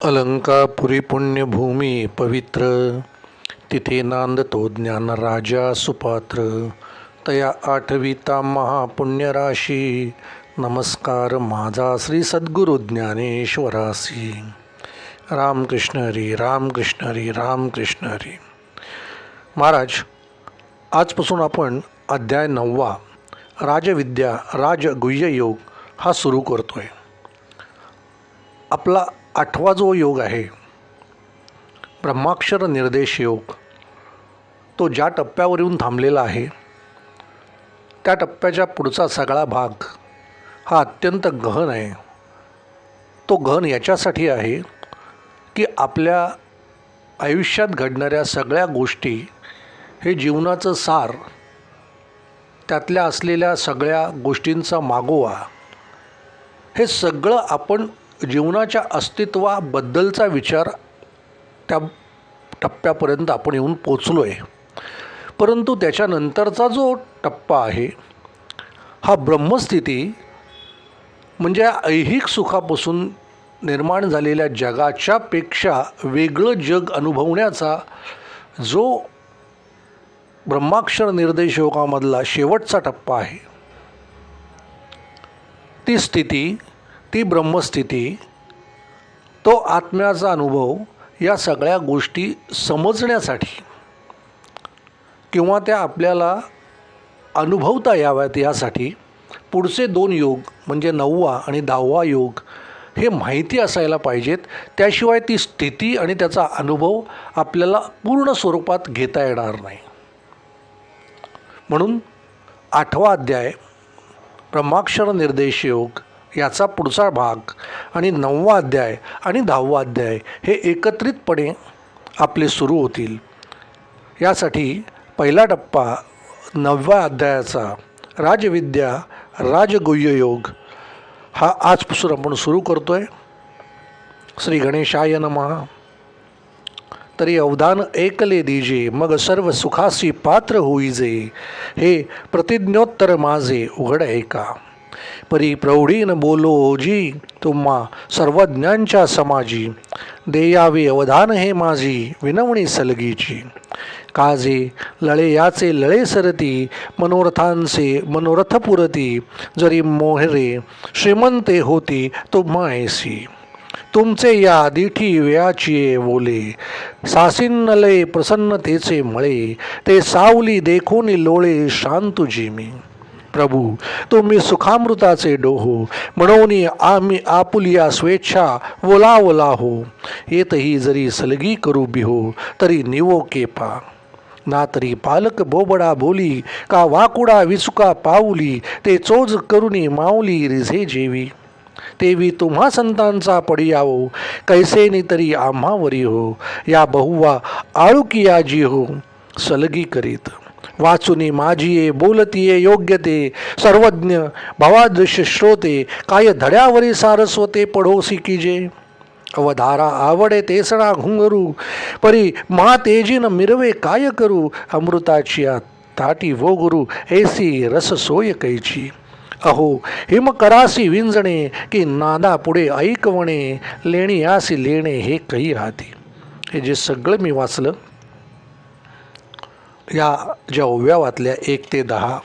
अलंकापुरी पुण्यभूमी पवित्र तिथे नांदतो ज्ञान राजा सुपात्र। तया आठविता महापुण्यराशी नमस्कार माझा श्री सद्गुरु ज्ञानेश्वरासी। रामकृष्ण हरी रामकृष्ण हरी रामकृष्ण हरी। महाराज आजपासून आपण अध्याय नववा राजविद्या राजगुह्य योग हा सुरू करतो आहे आपला आठवा जो योग आहे ब्रह्माक्षर निर्देश योग तो ज्या टप्प्यावर येऊन थांबलेला आहे त्या टप्प्याच्या पुढचा सगळा भाग हा अत्यंत गहन आहे. तो गहन याच्यासाठी आहे की आपल्या आयुष्यात घडणाऱ्या सगळ्या गोष्टी हे जीवनाचं सार त्यातल्या असलेल्या सगळ्या गोष्टींचा मागोवा हे सगळं आपण जीवनाच्या अस्तित्वाबद्दलचा विचार त्या टप्प्यापर्यंत आपण येऊन पोचलो आहे परंतु त्याच्यानंतरचा जो टप्पा आहे हा ब्रह्मस्थिती म्हणजे ऐहिक सुखापासून निर्माण झालेल्या जगाच्या पेक्षा वेगळं जग अनुभवण्याचा जो ब्रह्माक्षर निर्देश योगामधला शेवटचा टप्पा आहे ती स्थिती ती ब्रह्मस्थिती तो आत्म्याचा अनुभव या सगळ्या गोष्टी समजण्यासाठी किंवा त्या आपल्याला अनुभवता याव्यात यासाठी पुढचे दोन योग म्हणजे नववा आणि दहावा योग हे माहिती असायला पाहिजेत. त्याशिवाय ती स्थिती आणि त्याचा अनुभव आपल्याला पूर्ण स्वरूपात घेता येणार नाही. म्हणून आठवा अध्याय ब्रह्माक्षर निर्देश योग याचा पुढचा भाग आणि नववा अध्याय आणि दहावा अध्याय हे एकत्रितपणे आपले सुरू होतील. यासाठी पहिला टप्पा नवव्या अध्यायाचा राजविद्या राजगुह्य योग हा आजपासून आपण सुरू करतो आहे श्री गणेशाय नमहा तरी अवधान एकले दिजे मग सर्व सुखासी पात्र होईजे हे प्रतिज्ञोत्तर माझे उघड ऐका परी प्रौढीन बोलो जी तुम्हा सर्वज्ञांच्या समाजी. देयावे अवधान हे माझी विनवणी सलगीची. काजे लळे याचे लळे सरती मनोरथांचे मनोरथ पुरती. जरी मोहरे श्रीमंते होती तुम्हा ऐसी. तुमचे या दिठी वेयाची बोले. सासिन्नले प्रसन्नतेचे मळे. ते सावली देखून लोळे शांतुजी मी प्रभू तुम्ही सुखामृताचे डोहो म्हणून आम्ही आपुलिया स्वेच्छा ओला ओला हो. येतही जरी सलगी करू बिहो तरी निवो केपा. ना तरी पालक बोबडा बोली का वाकुडा विचुका पाऊली ते चोज करुनी माऊली रिझे जेवी. तेवी तुम्हा संतांचा पडियावो कैसेनी तरी आम्हावरी हो. या बहुवा आळुकिया जी हो सलगी करीत. वाचुनी माझिये बोलतीये योग्य ते सर्वज्ञ भवादृश्य श्रोते काय धड्यावरी सारस्वते पडोसी कीजे अवधारा आवडे तेसणा घुंगरू परी मा तेजीन मिरवे काय करू? अमृताची ताटी वो गुरु ऐसी रस सोय कैची? अहो हिम करासी विंजणे की नादा पुढे ऐकवणे लेणी यासी लेणे हे काही राहते? हे जे सगळं मी वाचलं या ज्या ओव्या वाचल्या एक ते दहा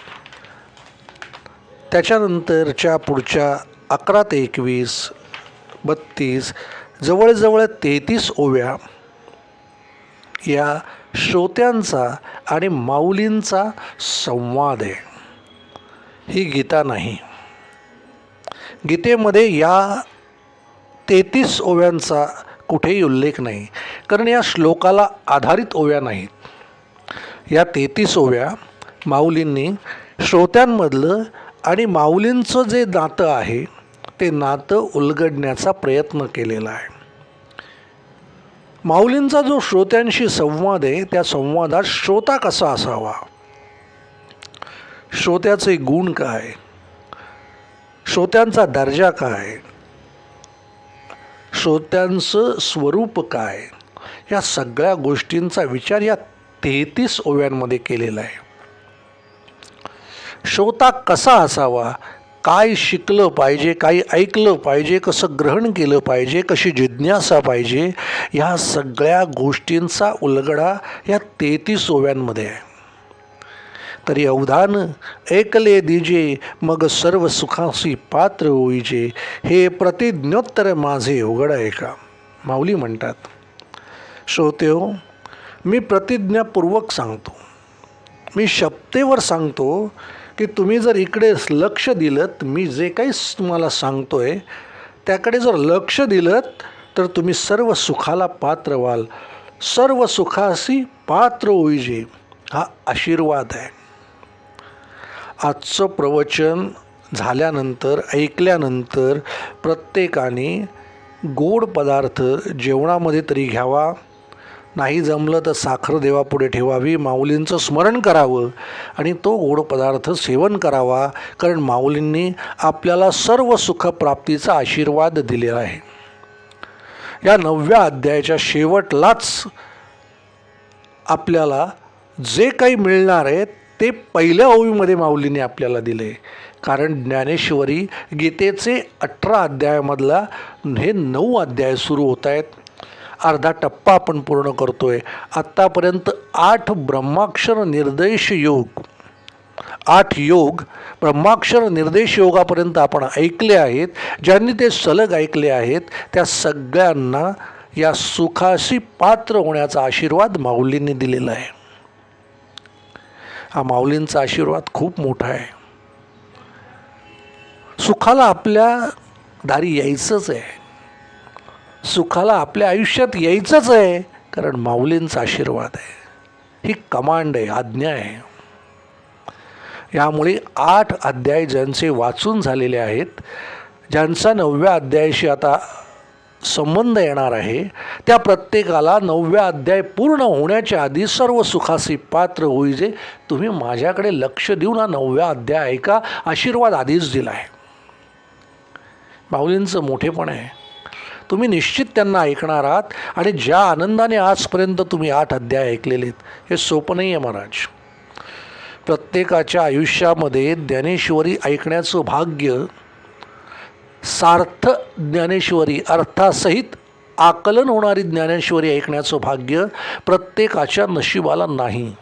त्याच्यानंतरच्या पुढच्या अकरा ते एकवीस बत्तीस जवळजवळ तेहतीस ओव्या या श्रोत्यांचा आणि माऊलींचा संवाद आहे. ही गीता नाही. गीतेमध्ये या तेहतीस ओव्यांचा कुठेही उल्लेख नाही कारण या श्लोकाला आधारित ओव्या नाहीत. या तेहतीस ओव्या माऊलींनी श्रोत्यांमधलं आणि माऊलींचं जे नातं आहे ते नातं उलगडण्याचा प्रयत्न केलेला आहे. माऊलींचा जो श्रोत्यांशी संवाद आहे त्या संवादात श्रोता कसा असावा? श्रोत्याचे गुण काय? श्रोत्यांचा दर्जा काय? श्रोत्यांचं स्वरूप काय? या सगळ्या गोष्टींचा विचार या तेहतीस ओव्यांमध्ये केलेला आहे. श्रोता कसा असावा? काय शिकलं पाहिजे? काय ऐकलं पाहिजे? कसं ग्रहण केलं पाहिजे? कशी जिज्ञासा पाहिजे? ह्या सगळ्या गोष्टींचा उलगडा या तेहतीस ओव्यांमध्ये आहे. तरी अवधान ऐकले दिजे मग सर्व सुखासी पात्र होईजे. हे प्रतिज्ञोत्तर माझे उघड आहे का? माऊली म्हणतात श्रोते हो मी प्रतिज्ञापूर्वक सांगतो. मी शपतेवर सांगतो की तुम्ही जर इकडे लक्ष दिलं मी जे काही तुम्हाला सांगतो आहे त्याकडे जर लक्ष दिलं तर तुम्ही सर्व सुखाला पात्र व्हाल. सर्व सुखासी पात्र होईजे हा आशीर्वाद आहे. आजचं प्रवचन झाल्यानंतर ऐकल्यानंतर प्रत्येकाने गोड पदार्थ जेवणामध्ये तरी घ्यावा. नाही जमलं तर साखर देवापुढे ठेवावी माऊलींचं स्मरण करावं आणि तो गोड पदार्थ सेवन करावा कारण माऊलींनी आपल्याला सर्व सुखप्राप्तीचा आशीर्वाद दिलेला आहे. या नवव्या अध्यायाच्या शेवटलाच आपल्याला जे काही मिळणार आहे ते पहिल्या ओवीमध्ये माऊलीने आपल्याला दिले. कारण ज्ञानेश्वरी गीतेचे अठरा अध्यायामधला हे नऊ अध्याय सुरू होत आहेत. अर्धा टप्पा आपण पूर्ण करतो आहे आत्तापर्यंत आठ ब्रह्माक्षर निर्देश योग. आठ योग ब्रह्माक्षर निर्देश योगापर्यंत आपण ऐकले आहेत. ज्यांनी ते सलग ऐकले आहेत त्या सगळ्यांना या सुखाशी पात्र होण्याचा आशीर्वाद माऊलींनी दिलेला आहे. हा माऊलींचा आशीर्वाद खूप मोठा आहे. सुखाला आपल्या दारी यायचंच आहे. सुखाला आपल्या आयुष्यात यायचंच आहे कारण माऊलींचा आशीर्वाद आहे. ही कमांड आहे आज्ञा आहे. यामुळे आठ अध्याय ज्यांचे वाचून झालेले आहेत ज्यांचा नवव्या अध्यायाशी आता संबंध येणार आहे त्या प्रत्येकाला नवव्या अध्याय पूर्ण होण्याच्या आधी सर्व सुखासी पात्र होई जे तुम्ही माझ्याकडे लक्ष देऊन हा नवव्या अध्याय ऐका आशीर्वाद आधीच दिला आहे माऊलींचं मोठेपण आहे. तुम्ही निश्चित त्यांना ऐकणार आहात आणि ज्या आनंदाने आजपर्यंत तुम्ही आठ अध्याय ऐकलेले आहेत हे सोपं नाही आहे महाराज. प्रत्येकाच्या आयुष्यामध्ये ज्ञानेश्वरी ऐकण्याचं भाग्य सार्थ ज्ञानेश्वरी अर्थासहित आकलन होणारी ज्ञानेश्वरी ऐकण्याचं भाग्य प्रत्येकाच्या नशिबाला नाही.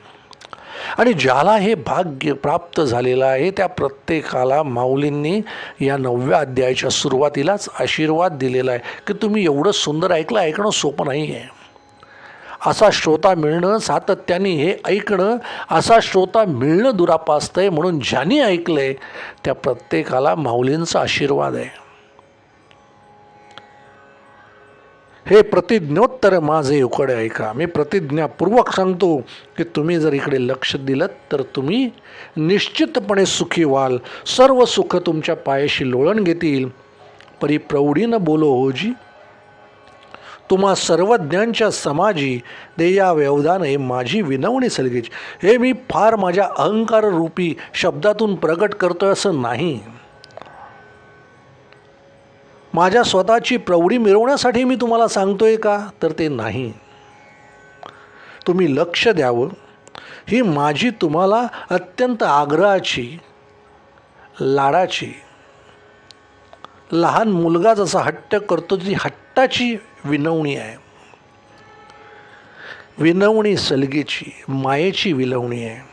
आणि ज्याला हे भाग्य प्राप्त झालेलं आहे त्या प्रत्येकाला माऊलींनी या नवव्या अध्यायाच्या सुरुवातीलाच आशीर्वाद दिलेला आहे की तुम्ही एवढं सुंदर ऐकलं ऐकणं सोपं नाही आहे असा श्रोता मिळणं सातत्याने हे ऐकणं असा श्रोता मिळणं दुरापास्त आहे म्हणून ज्यांनी ऐकलं आहे त्या प्रत्येकाला माऊलींचा आशीर्वाद आहे. हे प्रतिज्ञोत्तर माझे उकडे ऐका. मी प्रतिज्ञापूर्वक सांगतो की तुम्ही जर इकडे लक्ष दिलं तर तुम्ही निश्चितपणे सुखी व्हाल. सर्व सुख तुमच्या पायाशी लोळण घेतील. परी प्रौढीनं बोलो होजी तुम्हा सर्वज्ञांच्या समाजी देया व्यवधान व्यवधाने माझी विनवणी सलगीची. हे मी फार माझ्या अहंकाररूपी शब्दातून प्रगट करतोय असं नाही. माझ्या स्वतःची प्रौढी मिरवण्यासाठी मी तुम्हाला सांगतो आहे का? तर ते नाही. तुम्ही लक्ष द्यावं. ही माझी तुम्हाला अत्यंत आग्रहाची लाडाची लहान मुलगा जसा हट्ट करतो ती हट्टाची विनवणी आहे. विनवणी सलगीची मायेची विलवणी आहे.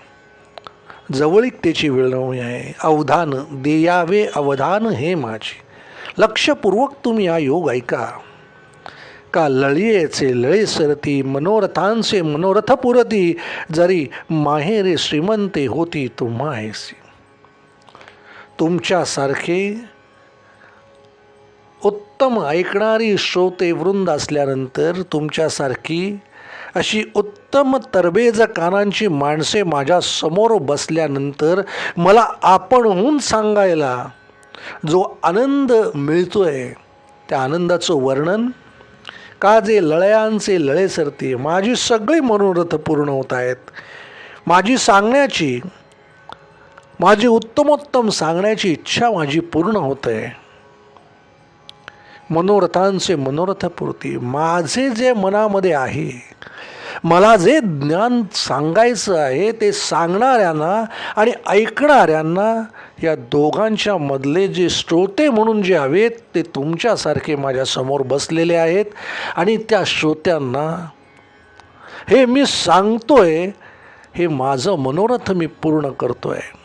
जवळीकतेची विलवणी आहे. अवधान देयावे अवधान हे माझी. लक्षपूर्वक तुम्ही हा योग ऐका. का लळियेचे लळे सरती मनोरथांचे मनोरथ पुरती जरी माहेरे श्रीमंते होती तुम्हा ऐसी तुमच्यासारखे उत्तम ऐकणारी श्रोते वृंद असल्यानंतर तुमच्यासारखी अशी उत्तम तरबेज कानांची माणसे माझ्यासमोर बसल्यानंतर मला आपणहून सांगायला जो आनंद मिळतो आहे त्या आनंदाचं वर्णन का जे लळयांचे लळे सरते माझी सगळी मनोरथ पूर्ण होत आहेत. माझी सांगण्याची माझी उत्तमोत्तम सांगण्याची इच्छा माझी पूर्ण होत आहे. मनोरथांचे मनोरथपूर्ती. माझे जे मनामध्ये आहे मला जे ज्ञान सांगायचं आहे ते सांगणाऱ्यांना आणि ऐकणाऱ्यांना या दोघांच्या मधले जे श्रोते म्हणून जे हवेत ते तुमच्यासारखे माझ्यासमोर बसलेले आहेत आणि त्या श्रोत्यांना हे मी सांगतोय हे माझं मनोरथ मी पूर्ण करतो आहे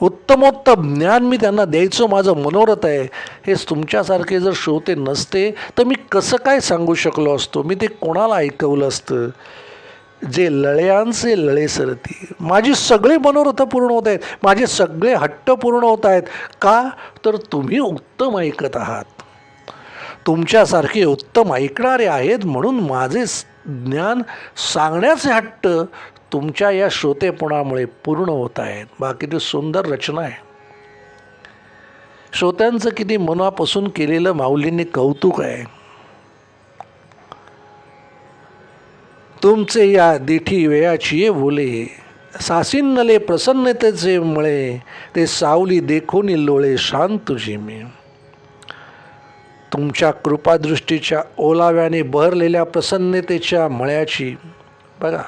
उत्तमोत्तम ज्ञान मी त्यांना द्यायचं माझं मनोरथ आहे. हेच तुमच्यासारखे जर श्रोते नसते तर मी कसं काय सांगू शकलो असतो? मी ते कोणाला ऐकवलं असतं? जे लळ्यांचे लळे सरती. माझी सगळे मनोरथ पूर्ण होत आहेत. माझे सगळे हट्ट पूर्ण होत आहेत. का? तर तुम्ही उत्तम ऐकत आहात. तुमच्यासारखे उत्तम ऐकणारे आहेत म्हणून माझे ज्ञान सांगण्याचे हट्ट तुमच्या या श्रोतेपणामुळे पूर्ण होत आहेत. बाकीची सुंदर रचना आहे. श्रोत्यांचं किती मनापासून केलेलं माऊलींनी कौतुक आहे. तुमचे या दिठी वेळाची ये बोले सासिन्नले प्रसन्नतेचे मळे ते सावली देखून लोळे शांत तुझी मी तुमच्या कृपादृष्टीच्या ओलाव्याने बहरलेल्या प्रसन्नतेच्या मळ्याची बघा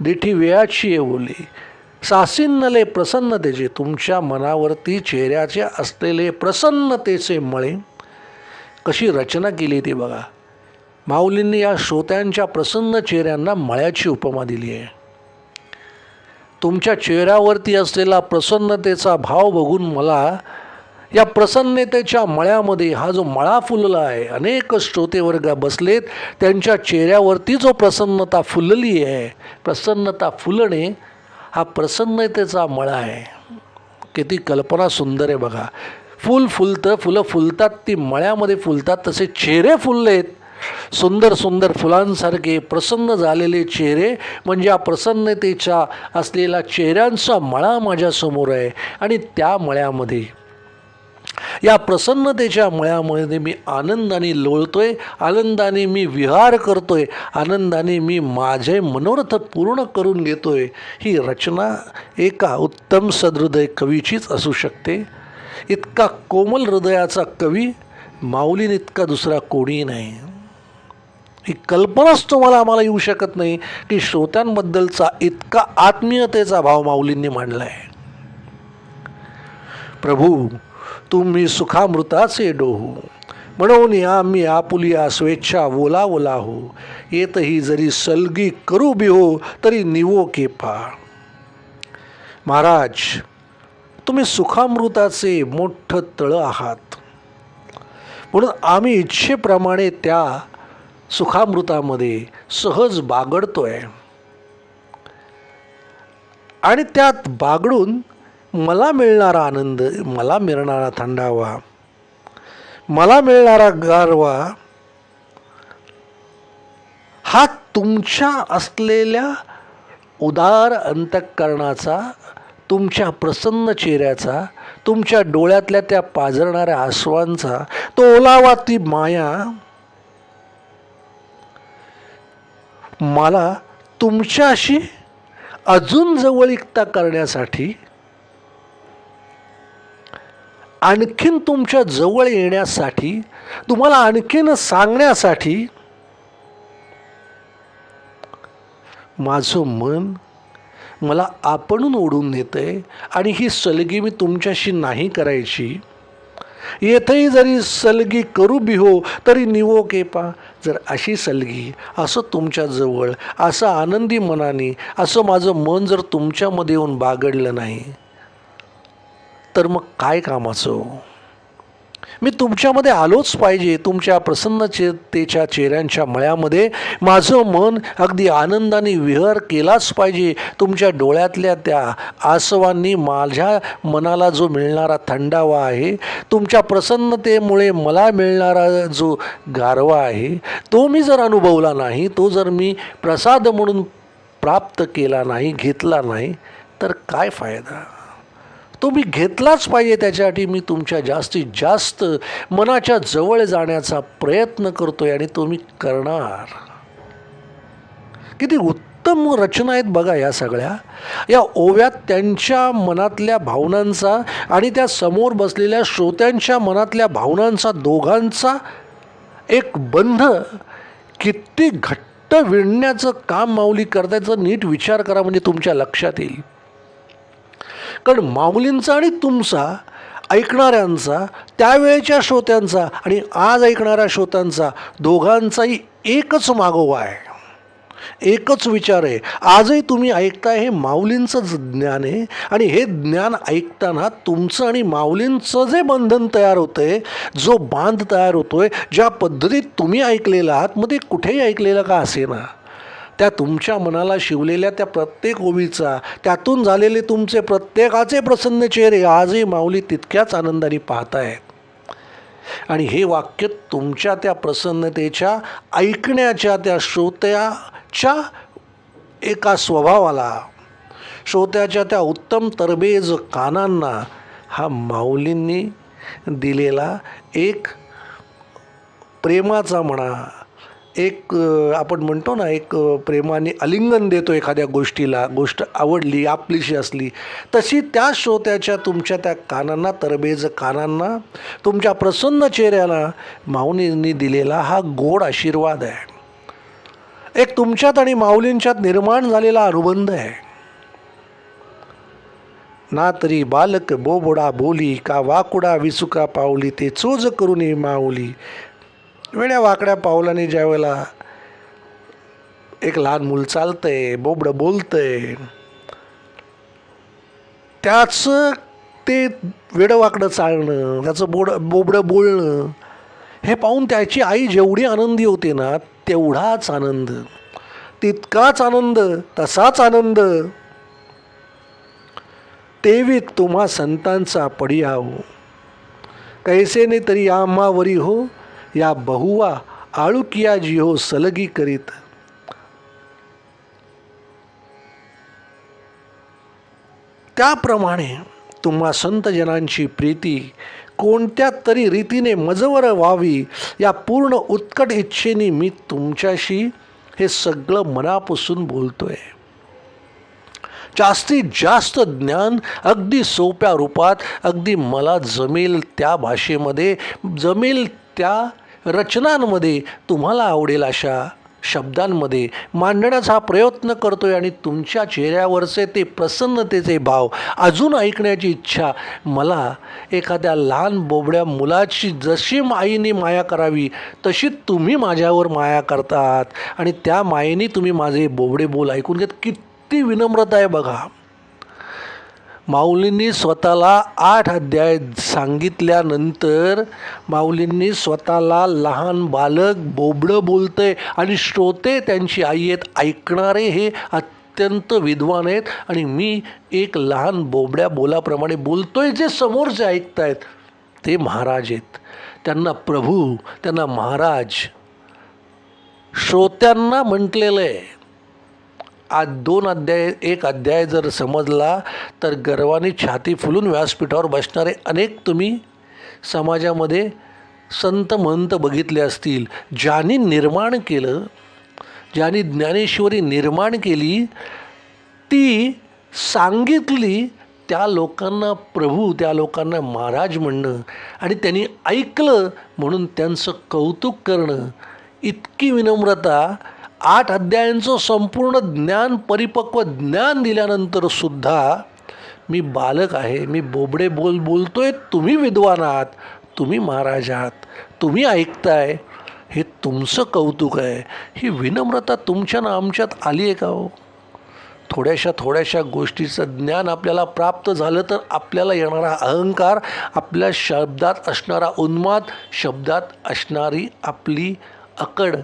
दिठी वेळाची येऊली. सासिन्नले प्रसन्नतेचे तुमच्या मनावरती चेहऱ्याचे असलेले प्रसन्नतेचे मळे. कशी रचना केली ती बघा. माऊलींनी या श्रोत्यांच्या प्रसन्न चेहऱ्यांना मळ्याची उपमा दिली आहे. तुमच्या चेहऱ्यावरती असलेला प्रसन्नतेचा भाव बघून मला या प्रसन्नतेच्या मळ्यामध्ये हा जो मळा फुलला आहे अनेक श्रोतेवर्ग बसलेत त्यांच्या चेहऱ्यावरती जो प्रसन्नता फुलली आहे प्रसन्नता फुलणे हा प्रसन्नतेचा मळा आहे. किती कल्पना सुंदर आहे बघा. फूल फुलतं फुलं फुलतात ती मळ्यामध्ये फुलतात तसे चेहरे फुललेत. सुंदर सुंदर फुलांसारखे प्रसन्न झालेले चेहरे म्हणजे या प्रसन्नतेच्या असलेला चेहऱ्यांचा मळा माझ्यासमोर आहे. आणि त्या मळ्यामध्ये या प्रसन्नतेच्या मळ्यामध्ये मी आनंदाने लोळतोय आनंदाने मी विहार करतोय आनंदाने मी माझे मनोरथ पूर्ण करून घेतोय. ही रचना एका उत्तम सदहृदय कवीचीच असू शकते. इतका कोमल हृदयाचा कवी माऊलीन इतका दुसरा कोणी नाही. ही कल्पनाच तुम्हाला आम्हाला येऊ शकत नाही की श्रोत्यांबद्दलचा इतका आत्मीयतेचा भाव माऊलींनी मांडला आहे प्रभू तुम्ही सुखामृताचे डोहू. म्हणून या मी आपुलिया स्वेच्छा ओला ओला हो. येतही जरी सलगी करू बिहो तरी निवो केपा महाराज तुम्ही सुखामृताचे मोठं तळं आहात. म्हणून आम्ही इच्छेप्रमाणे त्या सुखामृतामध्ये सहज बागडतोय. आणि त्यात बागडून मला मिळणारा आनंद मला मिळणारा थंडावा मला मिळणारा गारवा हा तुमच्या असलेल्या उदार अंतःकरणाचा तुमच्या प्रसन्न चेहऱ्याचा तुमच्या डोळ्यातल्या त्या पाझरणाऱ्या आसवांचा तो ओलावा ती माया मला तुमच्याशी अजून जवळीकता करण्यासाठी आणखीन तुमच्या जवळ येण्यासाठी तुम्हाला आणखीन सांगण्यासाठी माझं मन मला आपणून ओढून नेतं आहे आणि ही सलगी मी तुमच्याशी नाही करायची. येथेही जरी सलगी करू बिहो तरी निवो केपा जर अशी सलगी असं तुमच्याजवळ असं आनंदी मनाने असं माझं मन जर तुमच्यामध्ये येऊन बागडलं नाही तर मग काय कामाचं? मी तुमच्यामध्ये आलोच पाहिजे तुमच्या प्रसन्नतेच्या चेहऱ्यांच्या मळ्यामध्ये. माझं मन अगदी आनंदाने विहर केलाच पाहिजे तुमच्या डोळ्यातल्या त्या आसवांनी माझ्या मनाला जो मिळणारा थंडावा आहे तुमच्या प्रसन्नतेमुळे मला मिळणारा जो गारवा आहे तो मी जर अनुभवला नाही तो जर मी प्रसाद म्हणून प्राप्त केला नाही घेतला नाही तर काय फायदा? तो मी घेतलाच पाहिजे त्याच्यासाठी. मी तुमच्या जास्तीत जास्त मनाच्या जवळ जाण्याचा प्रयत्न करतोय आणि तो मी करणार. किती उत्तम रचना आहेत बघा या सगळ्या. या ओव्यात त्यांच्या मनातल्या भावनांचा आणि त्या समोर बसलेल्या श्रोत्यांच्या मनातल्या भावनांचा दोघांचा एक बंध किती घट्ट घट्ट विणण्याचं काम माऊली करतायचं नीट विचार करा म्हणजे तुमच्या लक्षात येईल. कारण माऊलींचा आणि तुमचा ऐकणाऱ्यांचा त्यावेळेच्या श्रोत्यांचा आणि आज ऐकणाऱ्या श्रोत्यांचा दोघांचाही एकच मागोवा आहे. एकच विचार आहे आजही तुम्ही ऐकताय हे माऊलींचंच ज्ञान आहे आणि हे ज्ञान ऐकताना तुमचं आणि माऊलींचं जे बंधन तयार होतं आहे जो बांध तयार होतो आहे ज्या पद्धतीत तुम्ही ऐकलेलं आहात मग ते कुठेही ऐकलेलं का असेना? त्या तुमच्या मनाला शिवलेल्या त्या प्रत्येक ओवीचा त्यातून झालेले तुमचे प्रत्येकाचे प्रसन्न चेहरे आजही माऊली तितक्याच आनंदाने पाहतायत. आणि हे वाक्य तुमच्या त्या प्रसन्नतेच्या ऐकण्याच्या त्या श्रोत्याच्या एका स्वभावाला श्रोत्याच्या त्या उत्तम तरबेज कानांना हा माऊलींनी दिलेला एक प्रेमाचा म्हणा एक आपण म्हणतो ना एक प्रेमाने आलिंगन देतो एखाद्या गोष्टीला गोष्ट आवडली आपलीशी असली तशी त्या श्रोत्याच्या तुमच्या त्या कानांना तरबेज कानांना तुमच्या प्रसन्न चेहऱ्याला माऊलींनी दिलेला हा गोड आशीर्वाद आहे. एक तुमच्यात आणि माऊलींच्यात निर्माण झालेला अनुबंध आहे. ना तरी बालक बोबोडा बोली का वाकुडा विसुका पावली ते चोज करून माऊली वेड्या वाकड्या पावलाने ज्या वेळेला एक लहान मूल चालतंय बोबडं बोलतंय त्याच ते वेडं वाकडं चालणं त्याचं बोड बोबडं बोलणं हे पाहून त्याची आई जेवढी आनंदी होते ना तेवढाच आनंद. तितकाच आनंद तसाच आनंद. तेवी तुम्हा संतांचा पडियाव. कैसेने तरी आम्हावरी हो या बहुवा आळुकिया जिहो हो सलगी करीत. त्याप्रमाणे तुम्हा संतजनांची प्रीती कोणत्या तरी रीतीने मजवर व्हावी या पूर्ण उत्कट इच्छेने मी तुमच्याशी हे सगळं मनापासून बोलतोय. जास्तीत जास्त ज्ञान अगदी सोप्या रूपात अगदी मला जमेल त्या भाषेमध्ये जमेल त्या रचनांमध्ये तुम्हाला आवडेल अशा शब्दांमध्ये मांडण्याचा प्रयत्न करतोय आणि तुमच्या चेहऱ्यावरचे ते प्रसन्नतेचे भाव अजून ऐकण्याची इच्छा मला एखाद्या लहान बोबड्या मुलाची जशी आईने माया करावी तशी तुम्ही माझ्यावर माया करतात. आणि त्या मायेने तुम्ही माझे बोबडे बोल ऐकून घेत किती विनम्रता आहे बघा. माऊलींनी स्वतःला आठ अध्याय सांगितल्यानंतर माऊलींनी स्वतःला लहान बालक बोबडं बोलतंय आणि श्रोते त्यांची आई आहेत ऐकणारे हे अत्यंत विद्वान आहेत. आणि मी एक लहान बोबड्या बोलाप्रमाणे बोलतोय जे समोरचे ऐकतायत ते महाराज आहेत. त्यांना प्रभू त्यांना महाराज. श्रोत्यांना म्हटलेलं आहे आज दोन अध्याय एक अध्याय जर समजला तर गर्वाने छाती फुलून व्यासपीठावर बसणारे अनेक तुम्ही समाजामध्ये संत महंत बघितले असतील. ज्यांनी निर्माण केलं ज्यांनी ज्ञानेश्वरी निर्माण केली ती सांगितली त्या लोकांना प्रभू त्या लोकांना महाराज म्हणणं आणि त्यांनी ऐकलं म्हणून त्यांचं कौतुक करणं. इतकी विनम्रता आठ अध्यायांचं संपूर्ण ज्ञान परिपक्व ज्ञान दिल्यानंतर सुद्धा मी बालक आहे मी बोबडे बोल बोलतोय तुम्ही विद्वान आहात तुम्ही महाराज आहात तुम्ही ऐकताय हे तुमचं कौतुक आहे. ही विनम्रता तुमच्या ना आमच्यात आली आहे का हो? थोड्याशा थोड्याशा गोष्टीचं ज्ञान आपल्याला प्राप्त झालं तर आपल्याला येणारा अहंकार आपल्या शब्दात असणारा उन्माद शब्दात असणारी आपली अकड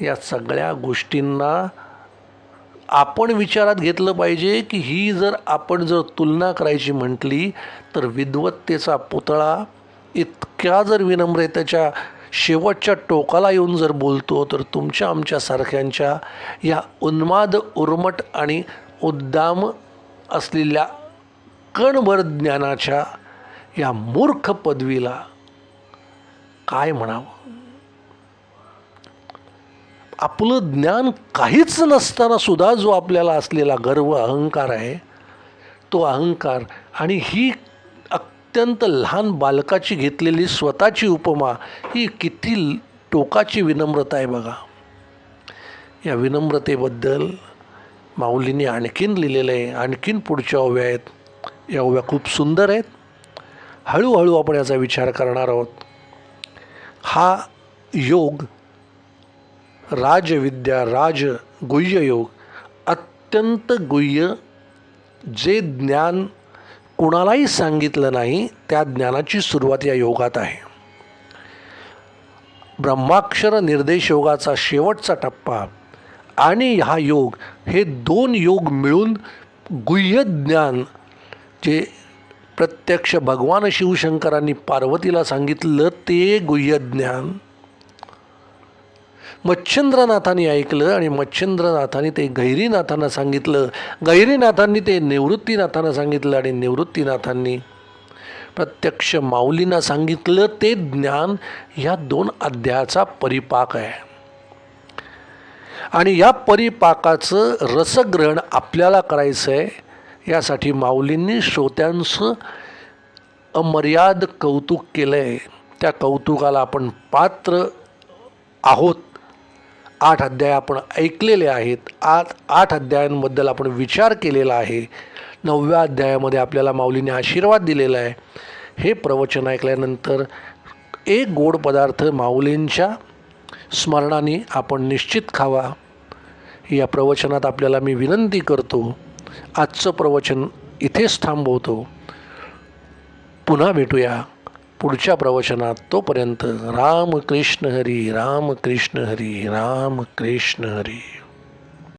या सगळ्या गोष्टींना आपण विचारात घेतलं पाहिजे की ही जर आपण जर तुलना करायची म्हटली तर विद्वत्तेचा पुतळा इतक्या जर विनम्रतेच्या शेवटच्या टोकाला येऊन जर बोलतो तर तुमच्या आमच्यासारख्यांच्या या उन्माद उर्मट आणि उद्दाम असलेल्या कणभर ज्ञानाच्या या मूर्ख पदवीला काय म्हणावं? आपलं ज्ञान काहीच नसताना सुद्धा जो आपल्याला असलेला गर्व अहंकार आहे तो अहंकार आणि ही अत्यंत लहान बालकाची घेतलेली स्वतःची उपमा ही किती टोकाची विनम्रता आहे बघा. या विनम्रतेबद्दल माऊलीने आणखीन लिहिलेलं आहे आणखीन पुढच्या ओव्या आहेत. या ओव्या खूप सुंदर आहेत. हळूहळू आपण याचा विचार करणार आहोत. हा योग राजविद्या राज गुह्ययोग अत्यंत गुह्य जे ज्ञान कुणालाही सांगितलं नाही त्या ज्ञानाची सुरुवात या योगात आहे ब्रह्माक्षर निर्देश योगाचा शेवटचा टप्पा आणि हा योग हे दोन योग मिळून गुह्य ज्ञान जे प्रत्यक्ष भगवान शिवशंकरांनी पार्वतीला सांगितलं ते गुह्य ज्ञान मच्छिंद्रनाथांनी ऐकलं आणि मच्छिंद्रनाथांनी ते गैरीनाथांना सांगितलं. गैरीनाथांनी ते निवृत्तीनाथांना सांगितलं आणि निवृत्तीनाथांनी प्रत्यक्ष माऊलींना सांगितलं. ते ज्ञान ह्या दोन अध्यायाचा परिपाक आहे. आणि या परिपाकाचं रसग्रहण आपल्याला करायचं आहे. यासाठी माऊलींनी श्रोत्यांचं अमर्याद कौतुक केलं आहे त्या कौतुकाला आपण पात्र आहोत. आठ अध्याय आपण ऐकलेले आहेत. आठ आठ अध्यायांबद्दल आपण विचार केलेला आहे. नवव्या अध्यायामध्ये आपल्याला माऊलीने आशीर्वाद दिलेला आहे. हे प्रवचन ऐकल्यानंतर एक गोड पदार्थ माऊलींच्या स्मरणाने आपण निश्चित खावा. या प्रवचनात आपल्याला मी विनंती करतो आजचं प्रवचन इथेच थांबवतो. पुन्हा भेटूया. पुढच्या प्रवचनात तोपर्यंत राम कृष्ण हरी राम कृष्ण हरी राम कृष्ण हरी.